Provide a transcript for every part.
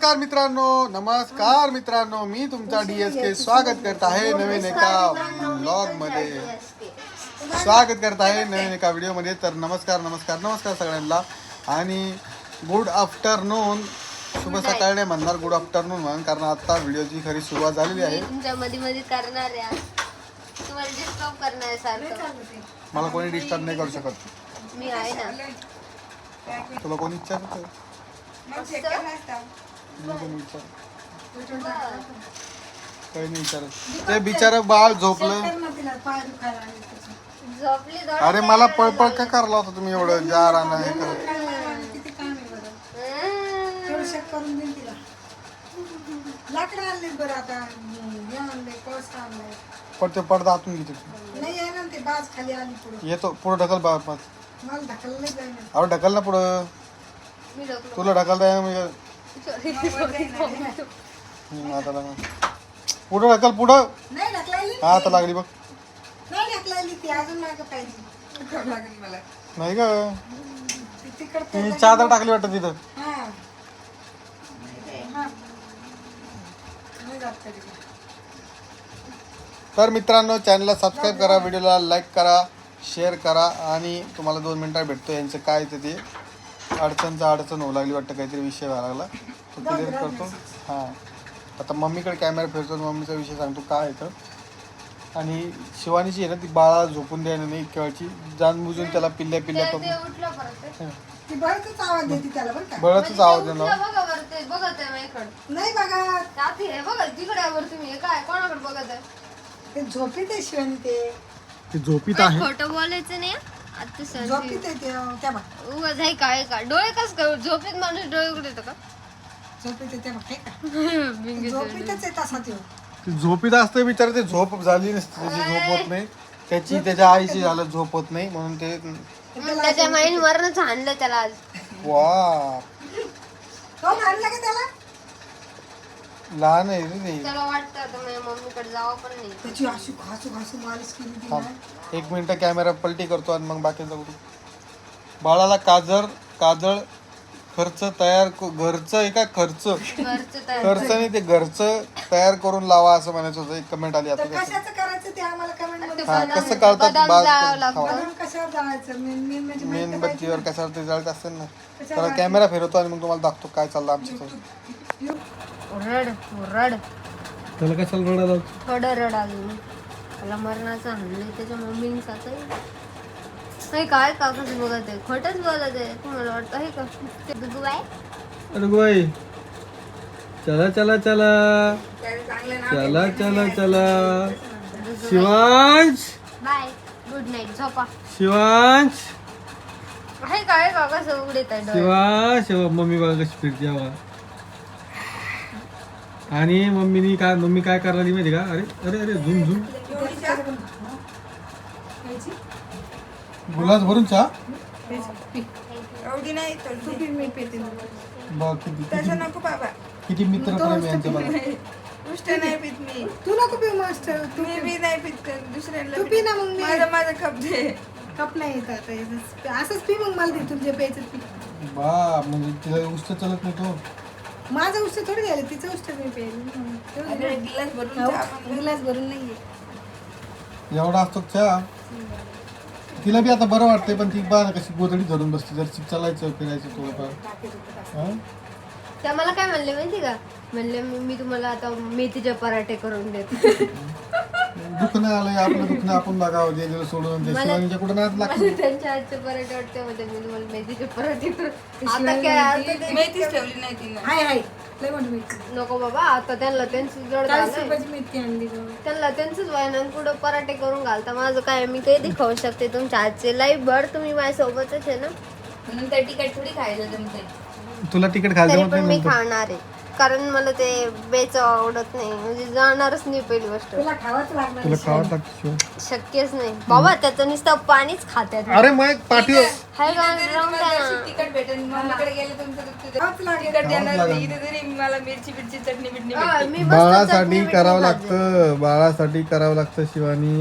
नमस्कार मित्रांनो नमस्कार मित्रांनो. मी तुमचा डीएस के स्वागत करत आहे नवीन एका ब्लॉगमध्ये. स्वागत करत आहे नवीन एका व्हिडिओमध्ये. तर नमस्कार नमस्कार नमस्कार सगळ्यांना. आणि गुड आफ्टरनून शुभ सकाळ नाही म्हणणार गुड आफ्टरनून म्हणून कारण आता व्हिडिओची खरी सुरुवात झालेली आहे. मला कोणी डिस्टर्ब नाही करू शकत. मी आहे ना. तुला कोणी विचारत काही नाही विचारत. ते बिचारं बाळ झोपलं. अरे मला पळपळ का करला होता तुम्ही एवढं जार आणा हे करत? करून देईन तिला. लाकडं आणले बरं आता. हे आणले कळस आणलाय पण ते पडदा हातून घेते तू. नाही आहे ना ते बाज खाली आली पुढे. येतो पुढं ढकल बा पाच मला ढकललं नाही जाईना अहो ढकल ना पुढं. मी. तुला ढकलता येणार म्हणजे. हम्म, आता लागला पुढं ढकल पुढं नाही ढकलायली हा आता लागली बघ नाही ढकलायली ती अजून मागं पाहिजे नाही का ती तिकडं ती चादर टाकली वाटतं तिथं हा हा. नाही जात कधी. तर मित्रांनो चॅनलला सबस्क्राईब करा व्हिडिओला लाईक करा शेअर करा आणि तुम्हाला दोन मिनिटात भेटतो यांचं काय ते ते अडचणचं अडचण होऊ लागली वाटतं काहीतरी विषय व्हायला लागला. तो क्लिअर करतो. हां. आता मम्मीकडे कॅमेरा फिरतो आणि मम्मीचा विषय सांगतो काय येतं आणि शिवानीची आहे ना ती बाळा झोपून द्यायला नाही इतक्या वेळची जाणबुजून त्याला पिल्ल्या पिल्ल्या ते- करून. ते उठलं परत ते. ती बळतच आवाज देते त्याला बरं का? बळच म्हणजे आवाज ते देणार बघत आहे माझ्याकडं. नाही बघा. हे बघा तिकडे बरं तुम्ही हे काय कोणाकडे बघत आहे? ते झोपीत आहे शिवानी ते. ती झोपीत आहे. खोटं बोलायचं नाही आता संधी झोपीत आहे ते त्या बघ. उगाच आहे काय का डोळे कस काय झोपेत माणूस डोळे उघडे येतो का? झोपीत आहे त्या बघ हे का? बिंगी झोपीतच आहे तसा तो. ती झोपीत असते बिचार ते झोप झाली नसते त्याची झोप होत नाही. त्याची त्याच्या आईची झालं झोप होत नाही म्हणून ते त्याच्या माईन मरणच आणलं त्याला आज. वा तो मारला का त्याला? लहान आहे रे ते. त्याला वाटतं आता माझ्या मम्मीकडे जावं पण नाही. त्याची अशी घासू घासू मालिश केली ती थांब. एक मिनिट कॅमेरा पलटी करतो आणि मग बाकी करू बाळाला काजर काजळ खर्च तयार क- घरचं आहे का खर्च? घरचं खर्च नाही ते घरचं तयार करून लावा असं म्हणायचं होतं. एक कमेंट आली आता तर कशाचं करायचं ते आम्हाला कमेंटमध्ये हा कसं कळतात बदाम बाळ जाळावं लागतं. खावा. बघून कशावर जायचं मेन मेन म्हणजे माहिती मेणबत्तीवर कशावर ते जळत असेल ना. त्याला कॅमेरा फिरवतो आणि मग तुम्हाला दाखवतो काय चाललं आमच्या. रड रड. त्याला कशाला रडायला थोडं रड अजून. त्याला मरणाचं आणलंय त्याच्या मम्मीने नाही काय का कसं बघत आहे? खोटच बोलत आहे तुम्हाला वाटतं आहे का? ते दुगू आहे अरे बाई. चला चला चला. चला चला चला. शिवांश! बाय. गुड नाईट झोपा. शिवांश! आहे का आहे का कसं उघडत आहे डोळे शिवा शिवा मम्मी बघा कशी फिरते हवा आणि मम्मीनी काय मम्मी काय करायला माहिती का? अरे अरे अरे झुम झुम. गुलास भरून चहा एवढी नाही तर तू मी पिते. बघ किती नको बाबा. किती मित्र प्रेम यांचे बघा उष्ट नाही. पित मी. तू नको पिऊ मास्टर. तू मी बी नाही पित दुसऱ्यांना तू पी ना मग मी. माझा माझा कप दे. कप नाही येत आता. याचं. असंच पी मग मला दे तुझे प्यायचं पी. बा म्हणजे तिला उष्ट चलत नाही तो. माझं उष्ट थोडी झालं तिचं उष्ट मी प्यायला अरे गिलास भरून चहा मागवला. गिलास भरून नाहीये. एवढा असतो चहा? तिला बी आता बरं वाटतंय पण ती बा कशी गोधडी धरून बसते. जर चालायचं फिरायचं थोडंफार. हा? त्या मला काय म्हणले माहिती का? म्हणले मी मी तुम्हाला आता मेथीचे पराठे करून देते. दुःख नाही आलंय आपलं दुःख नाही आपण बघावं जे दिलं सोडून ते शिवानीच्या कुठं नाही लागतं मला त्यांच्या हातचे पराठे वाटते म्हणजे मी तुम्हाला मेथीचे पराठे करून आता काय आता ते- मेथीच ठेवली नाही तिनं. हाय हाय. लय नको बाबा आता त्यांना त्यांचं जड चाळीस झालंय. रुपयाची मेथी आणली गं. त्यांना त्यांचंच वायना पुढं पराठे करून घालता. माझं काय मी कधी खाऊ शकते तुमच्या हातचे लाईफ भर तुम्ही माझ्यासोबतच आहे ना. म्हणून त्या तिकट थोडी खायला जमते तुला तिकीट खायला तरी जमत पण मी. खाणार आहे. कारण मला ते बेच आवडत नाही. म्हणजे जाणारच नाही पहिली गोष्ट. तुला खावाच लागणार तुला खावं लागतं शिवाय. शक्यच नाही. बाबा त्याचं नुसतं पाणीच खात्यात. अरे मग पाठी हाय का इथे तरी राहून तुम्हाला द्या जराशी ना. तिखट भेटेल. मम्मीकडे गेले तुमचं तुमचं खावंच लागेल. तिखट देणार खावंच नाही. लागेल. इथे तरी मला मिरची बिरची चटणी बिटणी भेटते मी मस्त बाळासाठी करावं. लागतं. बाळासाठी करावं लागतं शिवानी.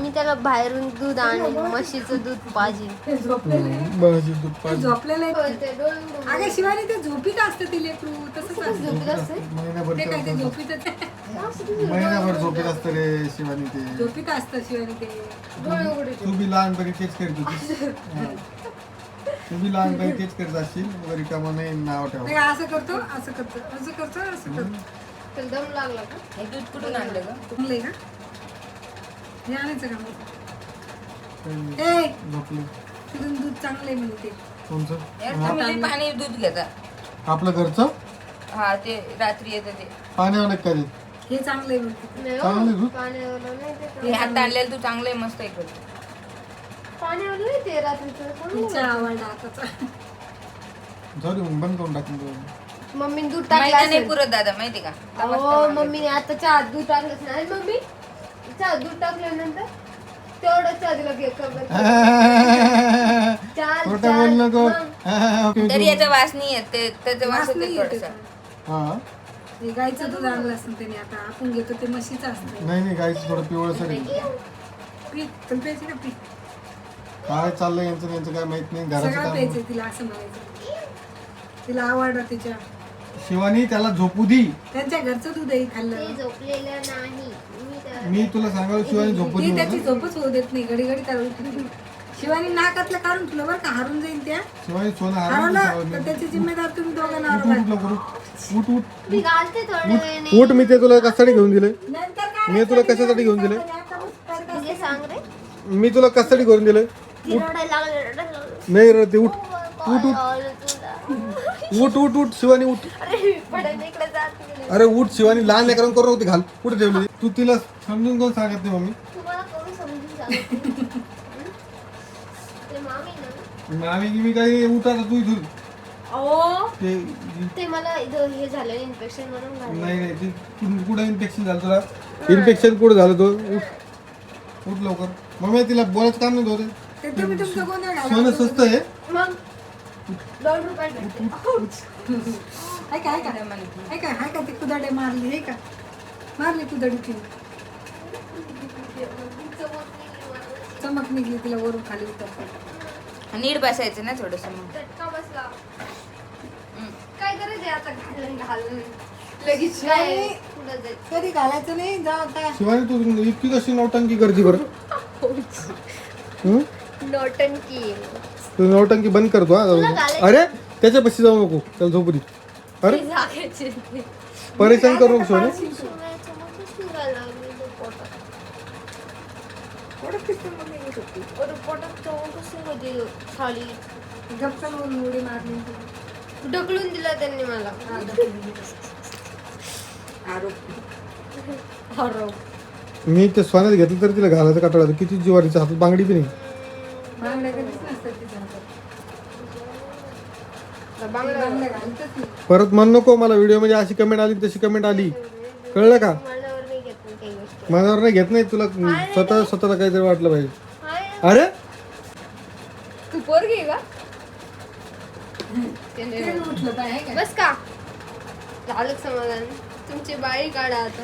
मी त्याला बाहेरून दूध आणि म्हशीचं दूध पाहिजे. ते झोपलेलं आहे. बळाची दूध ते पाहिजे. झोपलेलं आहे. अगं शिवानी ते झोपीत असतं ते लेकरू तसंच असतं. महिनाभर ते काय ते तर- झोपीतच महिनाभर झोपेत असतं रे शिवानी ते. झोपीत असतं शिवानी ते. तू बी लहानपणी तेच करीत होतीस. हा. तू बी लहानपणी तेच करीत असशील वरी नाही नाव ठेवा. असं करतो असं करतो असं करतो असं करतो. दम लागला का? हे दूध कुठून आणलं ग? का हे आणायचं का मग? ए! झोपले तिथून दूध चांगलं आहे म्हणे ते कोणचं? यार तुम्ही लई पाणी दूध घेता. आपलं घरचं? हा ते रात्री येतं ते. पाण्यावाले का ते? हे चांगलं आहे म्हणते. नाही चांगलं दूध? पाण्यावाला नाही ते हे हात आणलेलं तू चांगलं आहे मस्त आहे. पाण्यावाला नाही ते रात्रीचं. चांगलं तिच्या आवडला आताचा. जाऊ दे मग बंद करून टाकून देऊ. मम्मीने दूध टाकलं नाही असेल. पुरत दादा माहिती का? अहो मम्मीने आता चहा दूध टाकलंच नाही. मम्मी चहा दूध टाकल्यानंतर तेवढं चहा दिलं घे खबर चाल खोटं बोल नको. मग. तरी याचा वास नाही येत. ते त्याचा वास वास येते नाही येत थोडासा. हा? हे गाईचं दूध आणलं असतं त्याने आता. आपण घेतो ते म्हशीचं असतं. नाही नाही गाईचं थोडं पिवळसर आहे. पीठ. प्यायची ना पीठ? काय चाललंय यांचं यांचं काय माहीत नाही घराचं सगळं काम प्यायचं तिला असं म्हणायचं. तिला आवडलं तिच्या. शिवानी त्याला झोपू दी. त्यांच्या घरचं दूध आहे ते खाल्लं झोपलेलं नाही. मी तुला सांगाल शिवानी झोपू ती दे त्याची झोपच होऊ देत नाही घडी घडी त्याला शिवानी नाकातलं काढून तुला बरं का हारून जाईन त्या. शिवानी सोनं हरवलं तर त्याची जिम्मेदार तुम्ही दोघं उठ उठ मी घालते थोड्या वेळाने. उठ मी ते तुला कशासाठी घेऊन दिले नंतर काय मी तुला कशासाठी घेऊन दिले सांग रे. मी तुला कशासाठी घेऊन दिले नाही रे ते उठ. झालं तुला? उठ उठ उठ शिवानी उठ. अरे उठ शिवानी लहान लेकरांना करू नव्हती घाल. कुठे ठेवली? तू तिला समजून कोण सांगत नाही मम्मी? मामी मी काही उठ तू इथून. ते ते मला हे झालं इन्फेक्शन म्हणून नाही नाही ते कुठं कुठं इन्फेक्शन झालं तुला? इन्फेक्शन कुठं झालं तो? उठ. उठ लवकर. मम्मी तिला बोलायचं काम नाही होते. ते तुम्ही तुमचं गोंधळ घाला. सोनं स्वस्त आहे. मग दोन रुपये भेटते ऐका ऐका. ऐका ऐका ती कुदाडे मारली हे का मारली कुदाडी तिने चमक निघली तिला वरून खाली उतर नीट बसायचं ना थोडस मग. चटका बसला. काय गरज आहे आता घालून घालून? लगेच पुढं जायचं कधी घालायचं नाही? जा आता. शिवानी तू इतकी कशी नौटंकी करते बरं? हं? नोटंकी तू नौटंकी बंद करतो हा. अरे त्याच्यापाशी जाऊ नको त्याला झोपू दे. अरे. परेशान करू नको मारली ढकलून दिला त्यांनी मला. आरोप. आरोप. मी ते सोन्यात घेतलं तर तिला घालायचं काटाळा किती जिवारीच्या हातात बांगडी बी नाही. बांगड्या कधीच नसतात तिच्या बांगडा बांगड्या घालतच नाही परत म्हण नको मला व्हिडिओमध्ये अशी कमेंट आली तशी कमेंट आली. कळलं का? मनावर नाही घेत मी काही गोष्टी मनावर नाही घेत नाही तुला स्वतः स्वतःला काहीतरी वाटलं पाहिजे. अरे? तू पोरगी आहे का? ते नाही ते उठलं पाय आहे का बस का? झालं समाधान. तुमची बाळी काढा आता.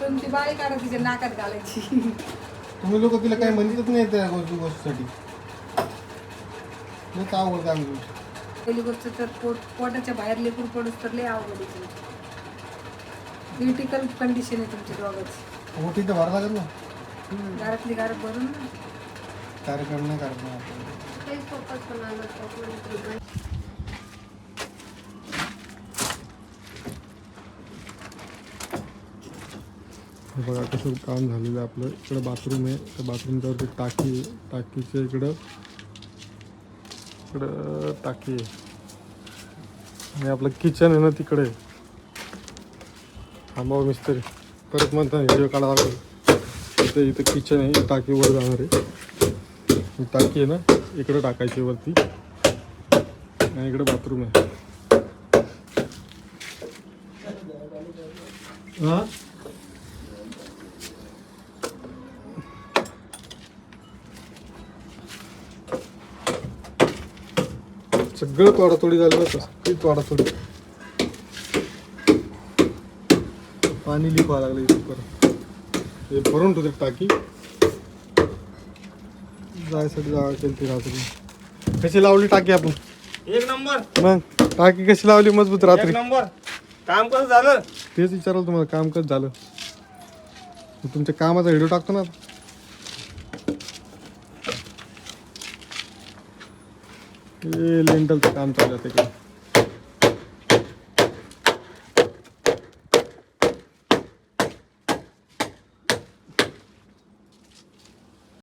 तुमची बाळी काढा तिच्या नाकात घालायची. तुम्ही लोक तिला काही म्हणतच नाही त्या गोष्टी गोष्टीसाठी. लय का अवघड काम करू पहिली गोष्ट तर पोट पोटाच्या बाहेर लेकून पडूस तर लय आहे क्रिटिकल कंडिशन आहे तुमची दोघांची. मोठी तर भरा लागत ना. घरातली घरात भरून ना. कार्यक्रम नाही नाही आपण. तेच पप्पाच पण आलं होतं, कोणीतरी बाई. हे बघा कसं काम झालेलं आहे आपलं. इकडं बाथरूम आहे. त्या बाथरूमच्या वरती टाकी आहे. टाकीच्या इकडं इकडं टाकी आहे. आणि आपलं किचन आहे ना तिकडे. थांबावं मिस्त्री हो परत म्हणता व्हिडिओ काढावा लागेल. इथं इथं किचन आहे. टाकीवर जाणार आहे. ही टाकी आहे ना इकडं टाकायची वरती. आणि इकडं बाथरूम आहे. हां? सगळं तोडातोडी झालं होतं सगळी तोडातोडी. पाणी लिप लागलं इथे परत. हे भरून ठेवते टाकी. जायसाठी जागा केली ती रात्री. कशी लावली टाकी आपण? एक नंबर. मग? टाकी कशी लावली मजबूत रात्री? एक नंबर. काम कसं झालं? तेच विचारलं तुम्हाला काम कसं झालं? तुमच्या कामाचा व्हिडिओ टाकतो ना हे लेंटलचं काम चालू आहे तिकडे